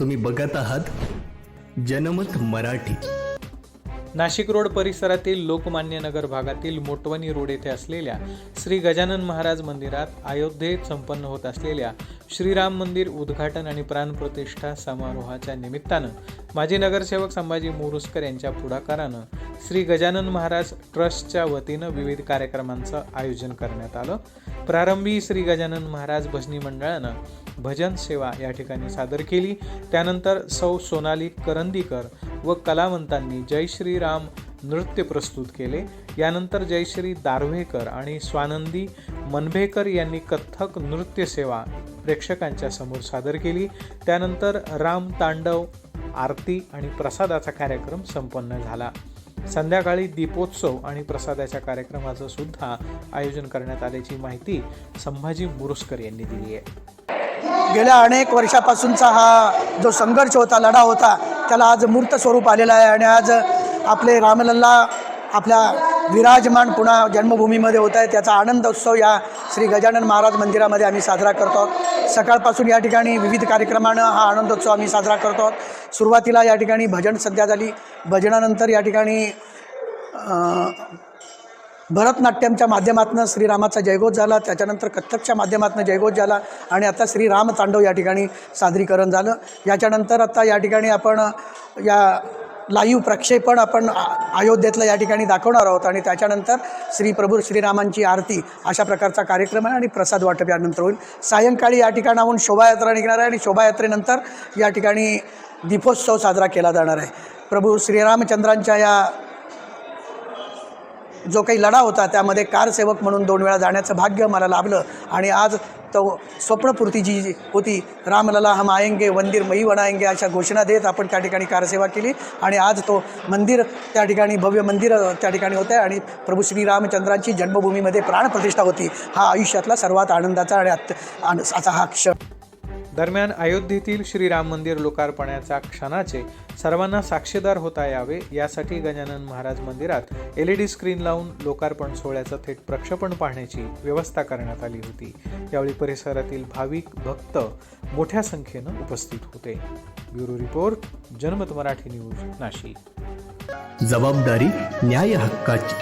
तुम्ही बघत आहात जनमत मराठी. नाशिक रोड परिसरातील लोकमान्य नगर भागातील मोटवणी रोड येथे असलेल्या श्री गजानन महाराज मंदिरात अयोध्येत संपन्न होत असलेल्या श्रीराम मंदिर उद्घाटन आणि प्राणप्रतिष्ठा समारोहाच्या निमित्तानं माजी नगरसेवक संभाजी मोरुसकर यांच्या पुढाकारानं श्री गजानन महाराज ट्रस्टच्या वतीनं विविध कार्यक्रमांचं आयोजन करण्यात आलं. प्रारंभी श्री गजानन महाराज भजनी मंडळानं भजन सेवा या ठिकाणी सादर केली. त्यानंतर सौ सोनाली करंदीकर व कलावंतांनी जय श्रीराम नृत्य प्रस्तुत केले. यानंतर जयश्री दारव्हेकर आणि स्वानंदी मनभेकर यांनी कथ्थक नृत्य सेवा प्रेक्षकांच्या समोर सादर केली. त्यानंतर राम तांडव आरती आणि प्रसादाचा कार्यक्रम संपन्न झाला. संध्याकाळी दीपोत्सव आणि प्रसादाच्या कार्यक्रमाचं सुद्धा आयोजन करण्यात आल्याची माहिती संभाजी मुरुसकर यांनी दिली आहे. गेल्या अनेक वर्षापासूनचा हा जो संघर्ष होता लढा होता त्याला आज मूर्त स्वरूप आलेला आहे आणि आज आपले रामलल्ला आपल्या विराजमान पुन्हा जन्मभूमीमध्ये होत आहे. त्याचा आनंद उत्सव या श्री गजानन महाराज मंदिरामध्ये आम्ही साजरा करतो. आहोत सकाळपासून या ठिकाणी विविध कार्यक्रमानं हा आनंदोत्सव आम्ही साजरा करतो. आहोत सुरुवातीला या ठिकाणी भजन सध्या झाली. भजनानंतर या ठिकाणी भरतनाट्यमच्या माध्यमातून श्रीरामाचा जयघोष झाला. त्याच्यानंतर कथ्थकच्या माध्यमातून जयघोष झाला आणि आता श्रीराम तांडव या ठिकाणी सादरीकरण झालं. याच्यानंतर आता या ठिकाणी आपण या लाईव्ह प्रक्षेपण आपण अयोध्येतलं या ठिकाणी दाखवणार आहोत आणि त्याच्यानंतर श्री प्रभू श्रीरामांची आरती अशा प्रकारचा कार्यक्रम आहे आणि प्रसाद वाटप यानंतर होईल. सायंकाळी या ठिकाणाहून शोभायात्रा निघणार आहे आणि शोभायात्रेनंतर या ठिकाणी दीपोत्सव साजरा केला जाणार आहे. प्रभू श्रीरामचंद्रांच्या या जो काही लढा होता त्यामध्ये कारसेवक म्हणून दोन वेळा जाण्याचं भाग्य मला लाभलं. आणि आज तो स्वप्नपूर्ती जी होती रामलला हम आएंगे मंदिर मही बनाएंगे अशा घोषणा देत आपण त्या ठिकाणी कारसेवा केली. आणि आज तो मंदिर त्या ठिकाणी भव्य मंदिर त्या ठिकाणी होतं आहे आणि प्रभू श्रीरामचंद्रांची जन्मभूमीमध्ये प्राणप्रतिष्ठा होती. हा आयुष्यातला सर्वात आनंदाचा आणि अत्य आन- असा हा क्षण. दरम्यान अयोध्येतील श्रीराम मंदिर लोकार्पणाच्या क्षणाचे सर्वांना साक्षीदार होता यावे यासाठी गजानन महाराज मंदिरात एल ई डी स्क्रीन लावून लोकार्पण सोहळ्याचं थेट प्रक्षेपण पाहण्याची व्यवस्था करण्यात आली होती. यावेळी परिसरातील भाविक भक्त मोठ्या संख्येनं उपस्थित होते. ब्युरो रिपोर्ट जनमत मराठी न्यूज नाशिक. जबाबदारी न्याय हक्काची.